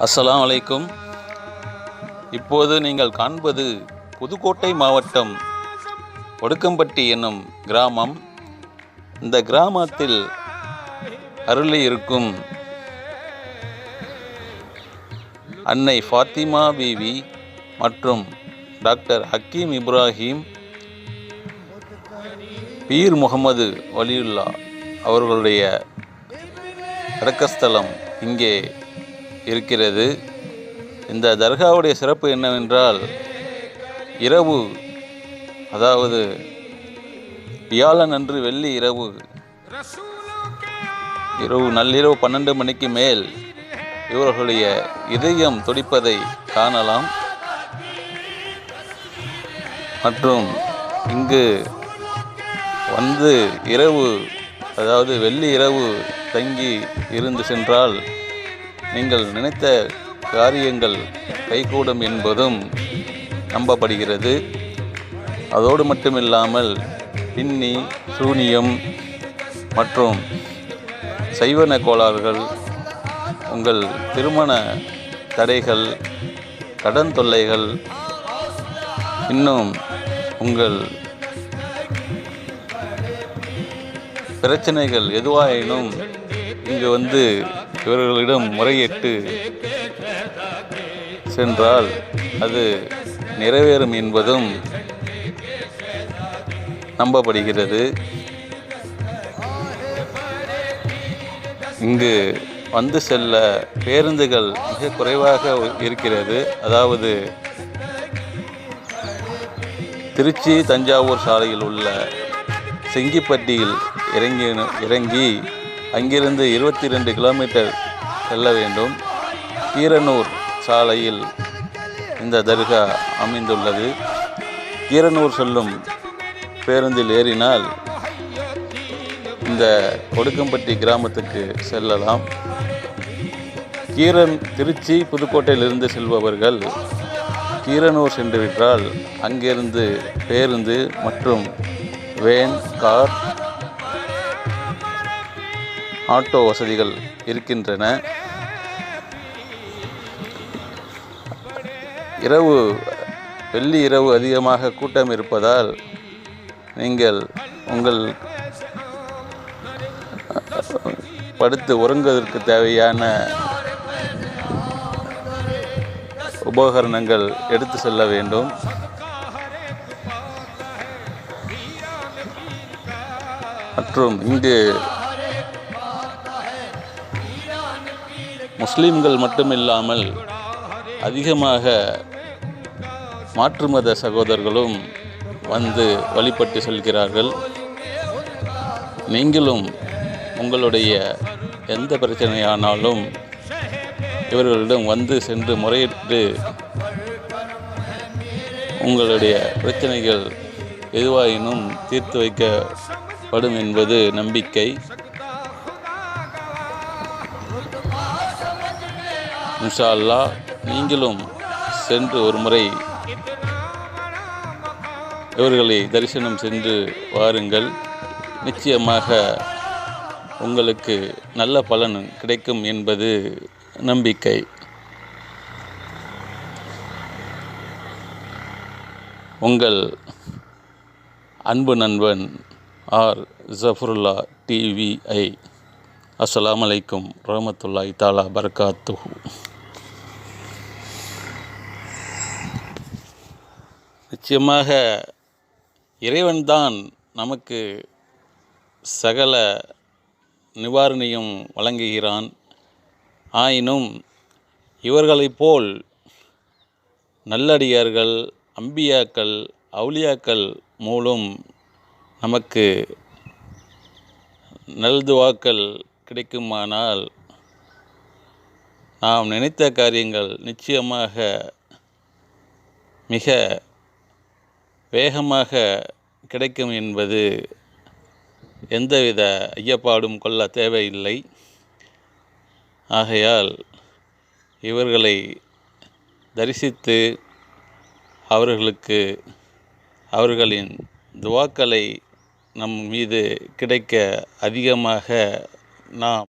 அஸ்லாம் வலைக்கும் இப்போது நீங்கள் காண்பது புதுக்கோட்டை மாவட்டம் ஒடுக்கம்பட்டி என்னும் கிராமம். இந்த கிராமத்தில் அருளி இருக்கும் அன்னை ஃபாத்திமா பீவி மற்றும் டாக்டர் ஹக்கீம் இப்ராஹிம் பீர் முகமது வலியுல்லா அவர்களுடைய அடக்கஸ்தலம் இங்கே இருக்கிறது. இந்த தர்காவுடைய சிறப்பு என்னவென்றால் இரவு அதாவது வியாழன் அன்று வெள்ளி இரவு இரவு நள்ளிரவு பன்னெண்டு மணிக்கு மேல் இவர்களுடைய இதயம் துடிப்பதை காணலாம். மற்றும் இங்கு வந்து இரவு அதாவது வெள்ளி இரவு தங்கி இருந்து சென்றால் நீங்கள் நினைத்த காரியங்கள் கைகூடும் என்பதும் நம்பப்படுகிறது. அதோடு மட்டுமில்லாமல் பின்னி சூனியம் மற்றும் சைவன கோளாறுகள் உங்கள் திருமண தடைகள் கடன் தொல்லைகள் இன்னும் உங்கள் பிரச்சனைகள் எதுவாயினும் இங்கு வந்து இவர்களிடம் முறையிட்டு சென்றால் அது நிறைவேறும் என்பதும் நம்பப்படுகிறது. இங்கு வந்து செல்ல பேருந்துகள் மிக குறைவாக இருக்கிறது. அதாவது திருச்சி தஞ்சாவூர் சாலையில் உள்ள செங்கிப்பட்டியில் இறங்கி இறங்கி அங்கிருந்து இருபத்தி ரெண்டு கிலோமீட்டர் செல்ல வேண்டும். கீரனூர் சாலையில் இந்த தர்கா அமைந்துள்ளது. கீரனூர் செல்லும் பேருந்தில் ஏறினால் இந்த ஒடுக்கம்பட்டி கிராமத்துக்கு செல்லலாம். கீரன் திருச்சி புதுக்கோட்டையிலிருந்து செல்பவர்கள் கீரனூர் சென்றுவிட்டால் அங்கிருந்து பேருந்து மற்றும் வேன் கார் ஆட்டோ வசதிகள் இருக்கின்றன. இரவு வெள்ளி இரவு அதிகமாக கூட்டம் இருப்பதால் நீங்கள் உங்கள் படுத்து உறங்குவதற்கு தேவையான உபகரணங்கள் எடுத்து செல்ல வேண்டும். மற்றும் இங்கு முஸ்லீம்கள் மட்டுமில்லாமல் அதிகமாக மாற்று மத சகோதரர்களும் வந்து வழிபட்டு செல்கிறார்கள். நீங்களும் உங்களுடைய எந்த பிரச்சனையானாலும் இவர்களிடம் வந்து சென்று முறையிட்டு உங்களுடைய பிரச்சனைகள் எதுவாயினும் தீர்த்து வைக்கப்படும் என்பது நம்பிக்கை. இன்ஷா அல்லாஹ் நீங்களும் சென்று ஒரு முறை இவர்களை தரிசனம் சென்று வாருங்கள். நிச்சயமாக உங்களுக்கு நல்ல பலன் கிடைக்கும் என்பது நம்பிக்கை. உங்கள் அன்பு நண்பன் ஆர். ஜஃபருல்லா டிவிஐ அஸ்லாம் அலைக்கும் ரஹமத்துல்லாஹி தாலா பரகாத்து நிச்சயமாக இறைவன்தான் நமக்கு சகல நிவாரணியும் வழங்குகிறான். ஆயினும் இவர்களைப் போல் நல்லடியார்கள் அம்பியாக்கள் அவுளியாக்கள் மூலம் நமக்கு நல்துவாக்கள் கிடைக்குமானால் நாம் நினைத்த காரியங்கள் நிச்சயமாக மிக வேகமாக கிடைக்கும் என்பது எந்தவித ஐயப்பாடும் கொள்ள தேவையில்லை. ஆகையால் இவர்களை தரிசித்து அவர்களுக்கு அவர்களின் துவாக்களை நம் மீது கிடைக்க அதிகமாக நாம்